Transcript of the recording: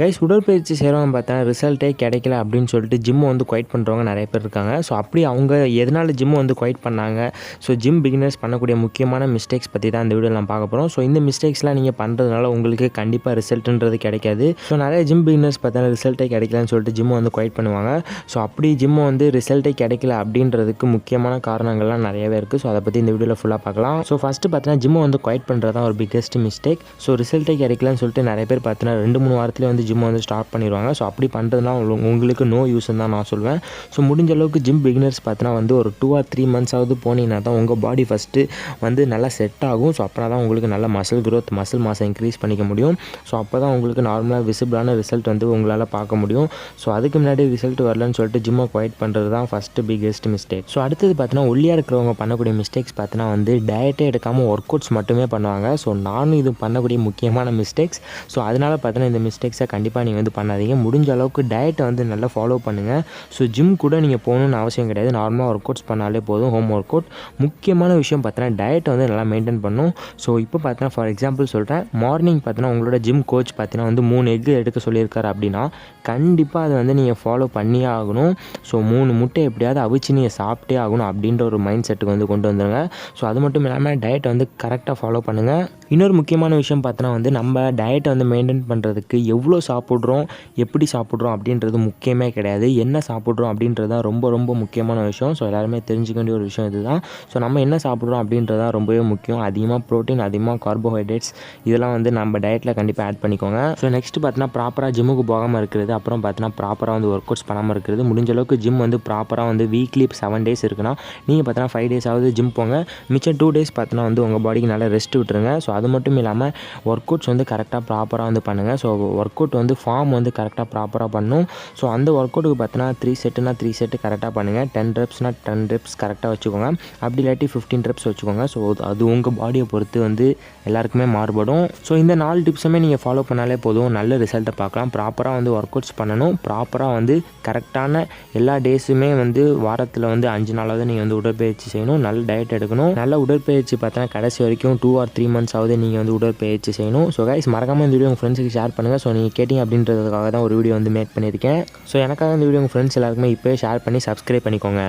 Guys உடற்பயிற்சி செய்கிறவங்க பார்த்தா ரிசல்ட்டே கிடைக்கல அப்படின்னு சொல்லிட்டு ஜிம்மை வந்து குவைட் பண்ணுறவங்க நிறைய பேர் இருக்காங்க. ஸோ அப்படி அவங்க எதனால் ஜிம்மை வந்து குவைட் பண்ணாங்க? ஸோ ஜிம் பிகினர்ஸ் பண்ணக்கூடிய முக்கியமான மிஸ்டேக்ஸ் பற்றி தான் இந்த வீடியோவில் நான் பார்க்க போகிறோம் ஸோ இந்த மிஸ்டேக்ஸ்லாம் நீங்கள் பண்ணுறதுனால உங்களுக்கு கண்டிப்பாக ரிசல்ட்டுன்றது கிடைக்காது. ஸோ நிறைய ஜிம் பிகினர்ஸ் பார்த்தா ரிசல்ட்டே கிடைக்கலன்னு சொல்லிட்டு ஜிம்மை வந்து குவைட் பண்ணுவாங்க. ஸோ அப்படி ஜிம்மை வந்து ரிசல்ட்டே கிடைக்கல அப்படின்றதுக்கு முக்கியமான காரணங்கள்லாம் நிறையவே இருக்குது ஸோ அதை பற்றி இந்த வீடியோவில் ஃபுல்லாக பார்க்கலாம். ஸோ ஃபஸ்ட்டு பார்த்தீங்கன்னா ஜிம்மை வந்து குவைட் பண்ணுறது தான் ஒரு பிக்கஸ்ட் மிஸ்டேக் ஸோ ரிசல்ட்டே கிடைக்கலன்னு சொல்லிட்டு நிறைய பேர் பார்த்தீங்கன்னா ரெண்டு மூணு வாரத்துலேயே வந்து ஜிம் வந்து ஸ்டார்ட் பண்ணிடுவாங்க. ஸோ அப்படி பண்ணுறதுனா உங்களுக்கு நோ யூஸ்ன்னு தான் நான் சொல்வேன். ஸோ முடிஞ்ச அளவுக்கு ஜிம் பிகினர்ஸ் பார்த்தீங்கன்னா வந்து ஒரு டூ ஆர் த்ரீ மந்த்ஸாவது போனீங்கன்னா தான் உங்கள் பாடி ஃபஸ்ட்டு வந்து நல்லா செட் ஆகும். ஸோ அப்புறம் தான் உங்களுக்கு நல்ல மசில் க்ரோத் மசில் மாசம் இன்க்ரீஸ் பண்ணிக்க முடியும். ஸோ அப்போ தான் உங்களுக்கு நார்மலாக விசிபிளான ரிசல்ட் வந்து உங்களால் பார்க்க முடியும். ஸோ அதுக்கு முன்னாடி ரிசல்ட் வரலன்னு சொல்லிட்டு ஜிம்மை குவைட் பண்ணுறது தான் ஃபஸ்ட்டு பிக்கெஸ்ட் மிஸ்டேக் ஸோ அடுத்தது பார்த்தீங்கன்னா ஒல்லியாக இருக்கிறவங்க பண்ணக்கூடிய மிஸ்டேக்ஸ் பார்த்தீங்கன்னா வந்து டயட்டே எடுக்காமல் ஒர்க் அவுட்ஸ் மட்டுமே பண்ணுவாங்க. ஸோ நானும் இது பண்ணக்கூடிய முக்கியமான மிஸ்டேக்ஸ் ஸோ அதனால் பார்த்தீங்கன்னா இந்த மிஸ்டேக்ஸை கண்டிப்பாக நீங்கள் வந்து பண்ணாதீங்க. முடிஞ்ச அளவுக்கு டயட்டை வந்து நல்லா ஃபாலோ பண்ணுங்கள் ஸோ ஜிம் கூட நீங்கள் போகணுன்னு அவசியம் கிடையாது. நார்மலாக ஒர்க் அவுட்ஸ் பண்ணாலே போதும். ஹோம் ஒர்க் அவுட் முக்கியமான விஷயம் பார்த்தீங்கன்னா டயட்டை வந்து நல்லா மெயின்டைன் பண்ணும். ஸோ இப்போ பார்த்தீங்கன்னா ஃபார் எக்ஸாம்பிள் சொல்கிறேன் மார்னிங் பார்த்தீங்கன்னா உங்களோட ஜிம் கோச் பார்த்தீங்கன்னா வந்து மூணு எக் எடுக்க சொல்லியிருக்காரு அப்படின்னா கண்டிப்பாக அதை வந்து நீங்கள் ஃபாலோ பண்ணியே ஆகணும். ஸோ மூணு முட்டை எப்படியாவது அவிச்சு நீங்கள் சாப்பிட்டே ஆகணும் அப்படின்ற ஒரு மைண்ட் செட்டுக்கு வந்து கொண்டு வந்துருங்க. ஸோ அது மட்டும் இல்லாமல் டயட்டை வந்து கரெக்டாக ஃபாலோ பண்ணுங்கள் இன்னொரு முக்கியமான விஷயம் பார்த்தோன்னா வந்து நம்ம டயட்டை வந்து மெயின்டைன் பண்ணுறதுக்கு எவ்வளோ சாப்பிட்றோம் எப்படி சாப்பிட்றோம் அப்படின்றது முக்கியமே கிடையாது. என்ன சாப்பிட்றோம் அப்படின்றது தான் ரொம்ப ரொம்ப முக்கியமான விஷயம். ஸோ எல்லாருமே தெரிஞ்சுக்க வேண்டிய ஒரு விஷயம் இதுதான். ஸோ நம்ம என்ன சாப்பிட்றோம் அப்படின்றது தான் ரொம்பவே முக்கியம். அதிகமாக ப்ரோட்டீன் அதிகமாக கார்போஹைட்ரேட்ஸ் இதெல்லாம் வந்து நம்ம டயட்டில் கண்டிப்பாக ஆட் பண்ணிக்கோங்க. ஸோ நெக்ஸ்ட் பார்த்தீங்கன்னா ப்ராப்பராக ஜிம்முக்கு போகாமல் இருக்கிறது அப்புறம் பார்த்தீங்கன்னா ப்ராப்பராக வந்து ஒர்க் அவுட்ஸ் பண்ணாமல் இருக்கிறது. முடிஞ்ச அளவுக்கு ஜிம் வந்து ப்ராப்பராக வந்து வீக்லி செவன் டேஸ் இருக்குன்னா நீங்கள் பார்த்தீங்கன்னா ஃபைவ் டேஸ் ஆகுது ஜிம் போங்க. மிச்சம் டூ டேஸ் பார்த்தீங்கன்னா வந்து உங்கள் பாடிக்கு நல்லா ரெஸ்ட் விட்டுருங்க. ஸோ அது மட்டும் இல்லாமல் ஒர்க் அவுட்ஸ் வந்து கரெக்டாக ப்ராப்பராக வந்து பண்ணுங்கள் ஸோ ஒர்க் அவுட் வந்து ஃபார்ம் வந்து கரெக்டாக ப்ராப்பராக பண்ணும். ஸோ அந்த ஒர்க் அவுட்டுக்கு பார்த்தீங்கன்னா த்ரீ செட்டுனா த்ரீ செட்டு கரெக்டாக பண்ணுங்கள் டென் ரெப்ஸ்னால் டென் ரெப்ஸ் கரெக்டாக வச்சுக்கோங்க. அப்படி இல்லாட்டி ஃபிஃப்டீன் ரெப்ஸ் வச்சுக்கோங்க. ஸோ அது உங்கள் பாடியை பொறுத்து வந்து எல்லாருக்குமே மாறுபடும். ஸோ இந்த நாலு டிப்ஸுமே நீங்கள் ஃபாலோ பண்ணாலே போதும். நல்ல ரிசல்ட்டை பார்க்கலாம். ப்ராப்பராக வந்து ஒர்க் அவுட்ஸ் பண்ணணும் ப்ராப்பராக வந்து கரெக்டான எல்லா டேஸுமே வந்து வாரத்தில் வந்து அஞ்சு நாளாவது நீங்கள் வந்து உடற்பயிற்சி செய்யணும். நல்ல டயட் எடுக்கணும். நல்ல உடற்பயிற்சி பார்த்தா கடைசி வரைக்கும் டூ ஆர் த்ரீ மந்த்ஸ் ஆகுது நீங்கள் வந்து உடற்பயிற்சி செய்யணும். ஸோ கைஸ் மறக்காமல் இந்த வீடியோ உங்கள் ஃப்ரெண்ட்ஸுக்கு ஷேர் பண்ணுங்கள் ஸோ நீங்கள் கேட்டிங்க அப்படின்றதுக்காக தான் ஒரு வீடியோ வந்து மேக் பண்ணியிருக்கேன். ஸோ எனக்காக இந்த வீடியோ உங்கள் ஃப்ரெண்ட்ஸ் எல்லாருக்குமே இப்போயே ஷேர் பண்ணி சப்ஸ்கிரைப் பண்ணிக்கோங்க.